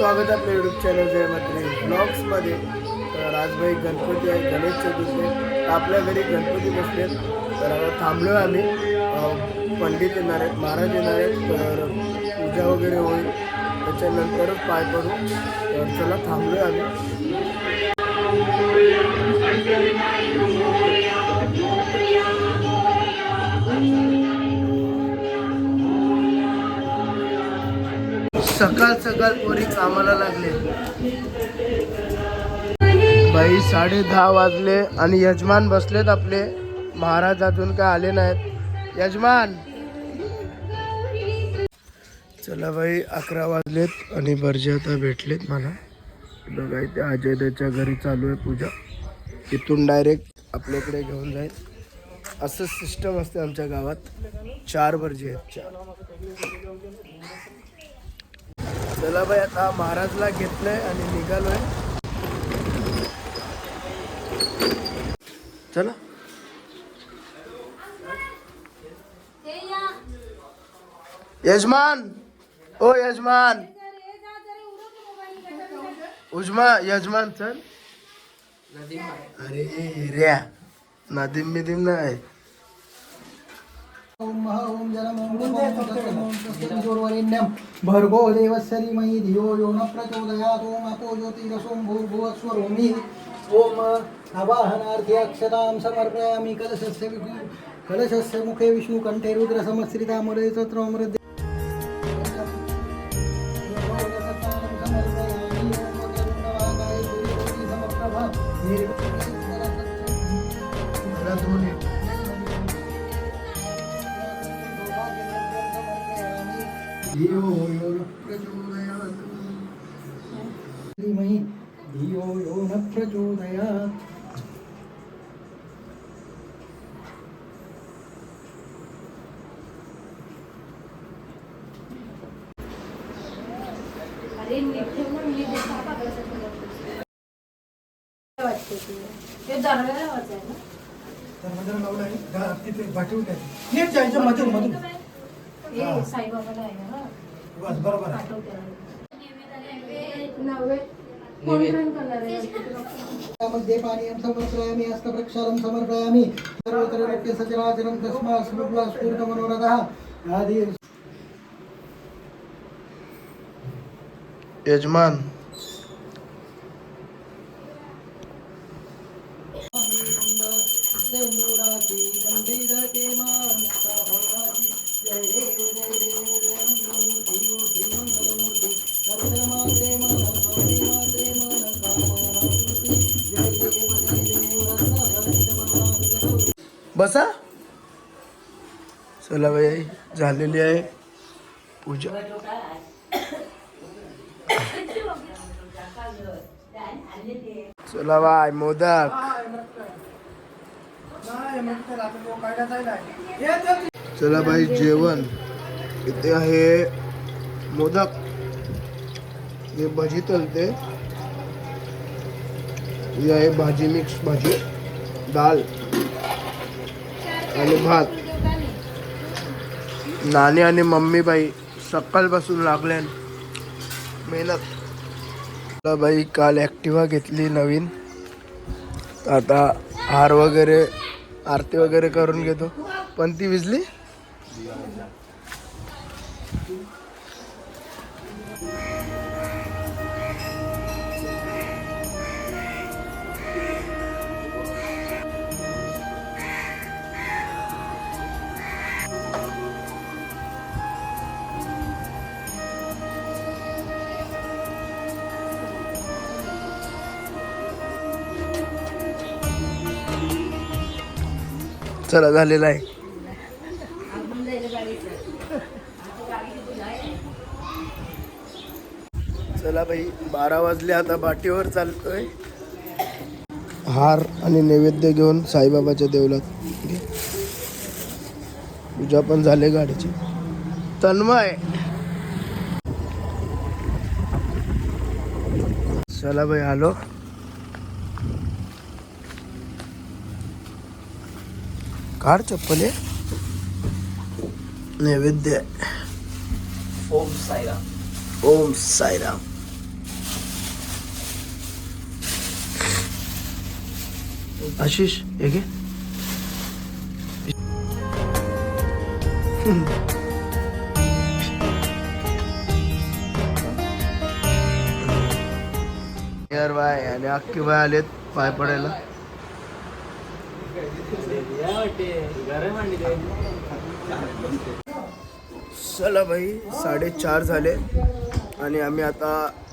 स्वागत आपल्या YouTube channel जय मात्री ब्लॉग्समध्ये तर आज भाई गणपती आहे गणेश चतुर्थी. आपल्या घरी गणपती बसले तर थांबलो आम्ही. पंडित येणार आहेत महाराज येणार आहेत. तर पूजा वगैरे होईल. त्याच्यानंतरच पाय पडू. तर चला थांबलो आम्ही. सकाळ सकाळ पोरी कामाला लागले. बाई साडे दहा वाजले आणि यजमान बसलेत आपले. महाराज अजून काय आले नाहीत. यजमान! चला बाई अकरा वाजलेत आणि बर्जे आता भेटलेत मला. बघा इथे अजय त्याच्या घरी चालू आहे पूजा. तिथून डायरेक्ट आपल्याकडे घेऊन जाईल. असं सिस्टम असते आमच्या गावात. चार बर्जे आहेत चार. चला बाई आता महाराजला घेतलंय आणि निघालोय. चला. यजमान. ओ यजमान. उजमा यजमान चल. अरे रे. नदीम बिदीम नाही. भर्गो देवस्य धीमहि धियो यो न प्रचोदयात् ॐ अपो ज्योतिरसों भूर्भुवस्वरोमि ॐ आवाहनार्थे अक्षतां समर्पयामि कलशस्य कलशस्य मुखे विष्णुकण्ठे रुद्रसमश्रितामरे यो न प्रचोदयात्। हे बरोबर దీపానీయం సంవత్సరామి హస్తప్రక్షాళం సమర్పయామి సర్వతరక్య సచరాచరం తస్మా స్ఫుట్లా స్ఫూర్త మనోరథ ఆది యజమాన్ बसा. चला बाई झालेली आहे पूजा. चला बाय मोदक. चला बाई जेवण. इथे आहे मोदक. हे भजी तलते. ही आहे भाजी मिक्स भाजी दाल. आणि भात. नानी आणि मम्मी बाई सकाळपासून लागल्यान मेहनत. बाई काल ॲक्टिवा घेतली नवीन. आता हार वगैरे आरती वगैरे करून घेतो. पण ती विजली चला झालेला आहे. चला बाई बारा वाजले आता बाटीवर चालतोय. हार आणि नैवेद्य घेऊन साईबाबाच्या देवलात पूजा पण झाले गाडीची. तन्मय. चला बाई आलो. कार चप्पल आहे. नैवेद्य. ओम साईराम. ओम साईराम. आशिष हे घे. बाय आणि अख्खे बाय आलेत पाय पडायला. चला भाई साडेचार झाले. आणि आम्ही आता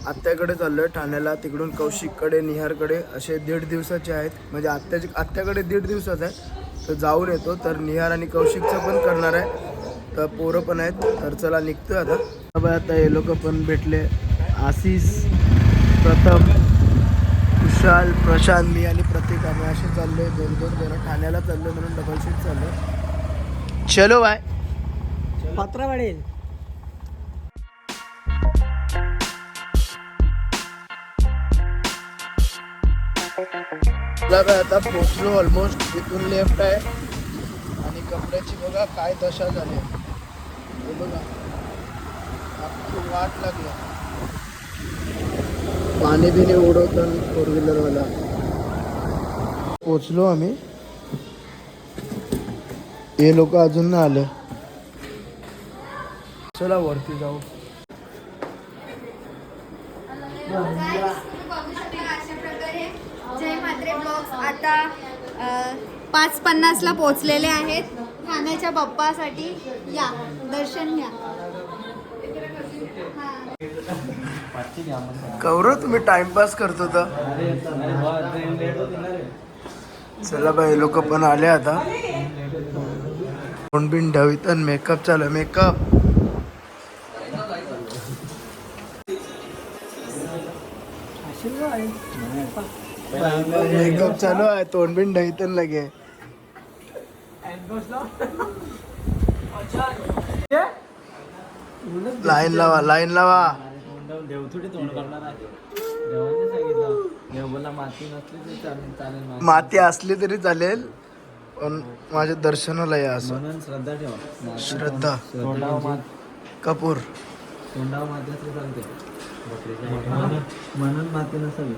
आत्याकडे चाललो आहे ठाण्याला तिकडून कौशिककडे निहारकडे. असे दीड दिवसाचे आहेत. म्हणजे आत्याचे आत्याकडे दीड दिवसाचं आहे. तर जाऊन येतो. तर निहार आणि कौशिकचं पण करणार आहे. तर पोरं पण आहेत. तर चला निघतो आता. भाई आता हे लोक पण भेटले. आशिष प्रथम कुशाल प्रशांत मी आणि प्रतीक. आम्ही असे चाललोय. दोन दोन जण ठाण्याला चाललोय म्हणून डबल सीट चाललोय. चलो बाय. पत्रा वाढेल आता पोचलो ऑलमोस्ट इथून लेफ्ट आहे. आणि कपड्याची बघा काय दशा झाली आहे. बघा. वाट लागली पाणी बिणी उडवतं फोर व्हीलरवाला. पोचलो आम्ही. हे लोक अजून नाही आले. चला वरती जाऊ. आता पाच पन्नासला पोचलेले आहेत. ठाण्याच्या बाप्पासाठी या दर्शन घ्या. कौरव तुम्ही टाइमपास करतो तर. चला बाई लोक पण आले आता. तोंड बिन ढवीत आणि मेकअप चालू मेकअप मेकअप चालू आहे तोंड बिन ढवीत लगे. लाईन लावा लाईन लावा. देव थोडी तोंड करणार आहे. देवाने सांगितलं. देव बोला माती नसली तरी चालेल चालेल माती. माती असली तरी चालेल पण माझ्या दर्शनाला या असं. म्हणून श्रद्धा ठेवा. माती- श्रद्धा. तोंडावर मात. कपूर. तोंडावर माती असली चालते. म्हणून म्हणून माती नसावी.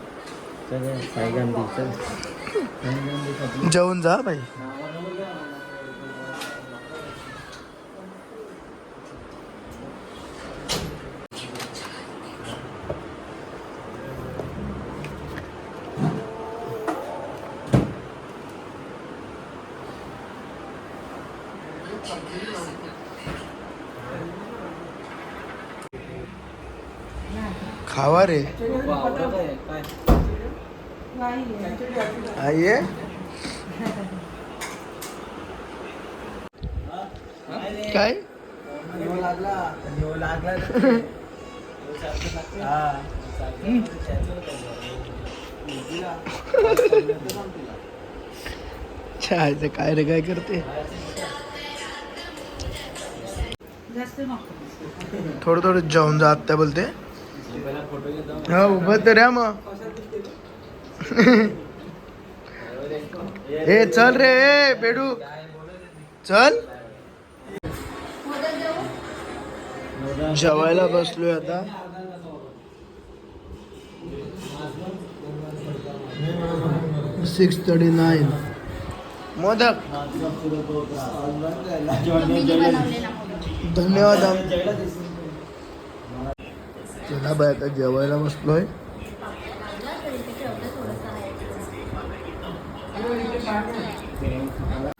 चल साई गांधी चल. साई गांधी साठी जेवून जा बाई. खावा रे आवडत आहे काय आइए। काय? छायचं काय रे काय करते? थोडं थोडं जेवण जा आत्या बोलते. फोटो घेतो हा उभं तर या मग. ए चल रे ए बेडू. चल. जेवायला बसलोय आता. सिक्स थर्टी नाईन मोदक. धन्यवाद चला बाय आता जेवायला बसलोय.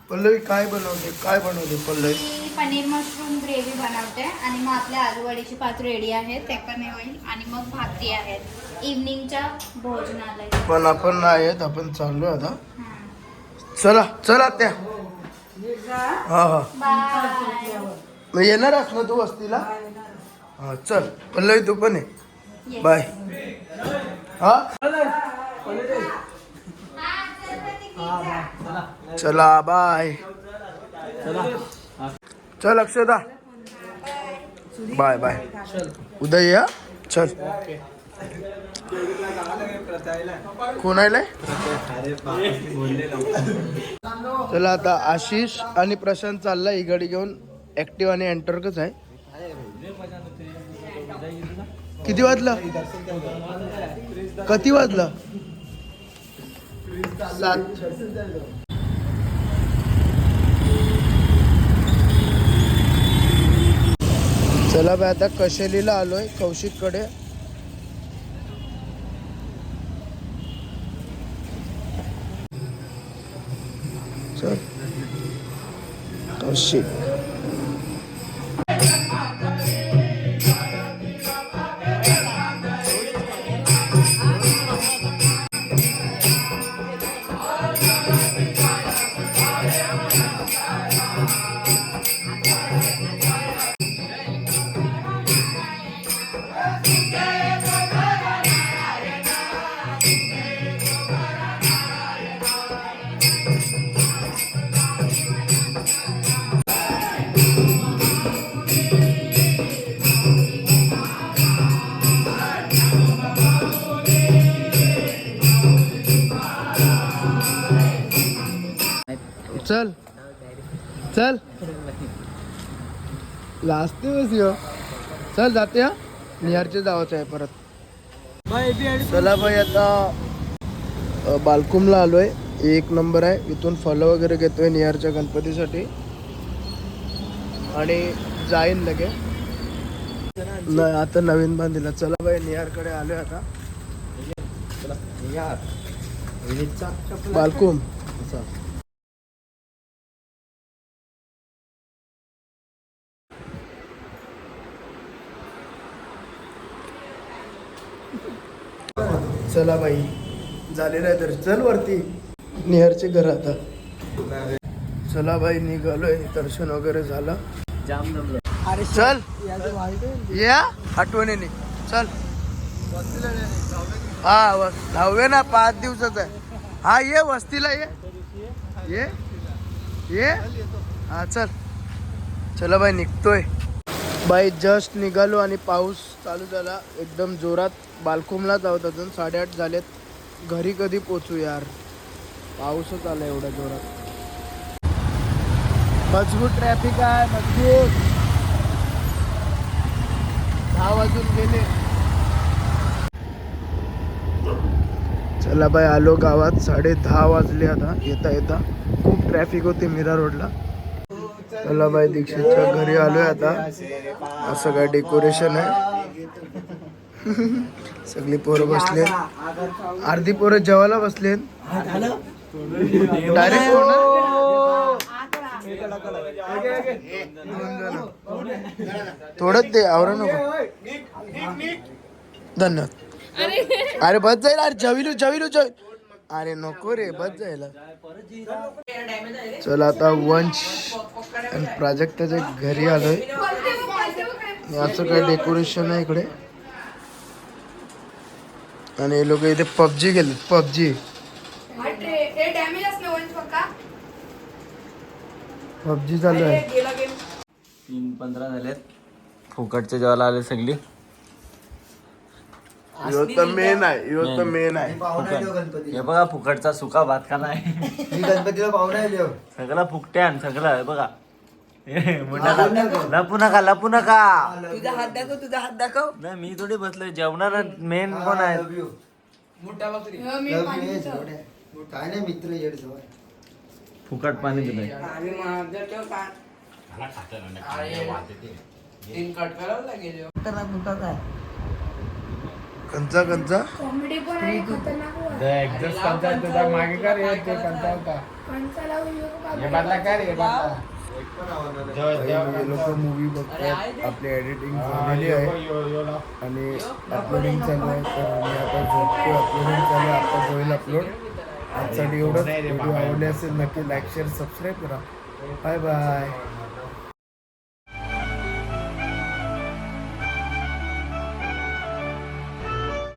पल्लवी काय बनवते? काय बनवते पल्लवी? मी पनीर मशरूम ग्रेव्ही बनवते आणि मग आपल्या आलूवडीची पात रेडी आहे ते पण होईल. आणि मग भाकरी आहेत इव्हनिंगच्या भोजनालय. पण आपण नाही आहेत आपण चाललोय आता. चला चला त्या. हा हा. बाय मग येणारच ना तू वस्तीला? हा चल पल्लवी तू पण आहे Yes. बाय हा? चला बाय चल अक्षदा. बाय बाय उद्या या चल. कोण आलाय चला आता आशिष आणि प्रशांत चालला ही गाडी घेऊन ऍक्टिव्ह आणि एंटरकच आहे. किती वाजला? किती वाजला? सात. चला बाय आता कशेलीला आलोय कौशिककडे. चल. कौशिक. लास्ट दिवस यो. चल जाते हा. निहारचे जावंच आहे परत. चला भाई आता बालकुमला आलोय. एक नंबर आहे. इथून फलं वगैरे घेतोय निहारच्या गणपतीसाठी. आणि जाईन लगे. नाही आता नवीन बांधीला. चला भाई निहारकडे आलोय आता. बालकुम. चला बाई. झालेलं आहे तर चल वरती. निहारचे घर आता. चला बाई निघालोय. दर्शन वगैरे झालं. जाम जमलं. चल. या आठवणीने. चल. हा व- दहावे ना पाच दिवसाचा आहे. हा ये वस्तीला ये. ये. ये. हा चल. चला बाई निघतोय. बाई जस्ट निघालो आणि पाऊस चालू झाला. एकदम जोरात बालकुमलाच आहोत अजून. साडेआठ झालेत. घरी कधी पोचू यार? पाऊसच आला एवढ्या जोरात. मजबूत ट्रॅफिक आहे मजबूत. दहा वाजून गेले. चला बाई आलो गावात. साडे दहा वाजले आता. येता येता. खूप ट्रॅफिक होते मीरा रोडला चला दीक्षितच्या घरी आलोय आता. असं काय डेकोरेशन आहे? सगळी पोरं बसले अर्धी पोरं जेवायला बसले डायरेक्ट थोडंच दे आवरा नको. धन्यवाद. अरे बस जाईल. अरे जविलू जविलू जविल. अरे नको रे बस जायला. चल आता वंश. आणि प्राजक्ताच्या घरी आलोय. याचं काय डेकोरेशन आहे इकडे. आणि हे लोक इथे पबजी गेले पबजी. पबजी चालू आहे. तीन पंधरा झालेत. फुकटचे जेवायला आले सगळी. तर मेन आहे तर मेन आहे. हे बघा फुकटचा सुका भात खाना आहे मी गणपतीला पाहुणा आहे सगळं फुकट्यान सगळं हे बघा. लपू नका लपू नका. तुझा हात दाखव तुझा हात दाखव. नाही मी थोडी बसलोय. जेवणार मेन कोण आहे? काय नाही मित्र येड जवळ. फुकट पाणी दिलंय आम्ही माझं ठेव का? तीन कट करावं लागेल खतरनाक मुका काय? कंचा कंचा. लोक मूवी बघतात आपली एडिटिंग झालेली आहे. आणि अपलोडिंग चालू आहे. तर मी आता झोपतो अपलोडिंग चालू आहे. आता होईल अपलोड आजसाठी एवढंच. व्हिडिओ आवडले असेल नक्की लाईक शेअर सबस्क्राईब करा. Bye bye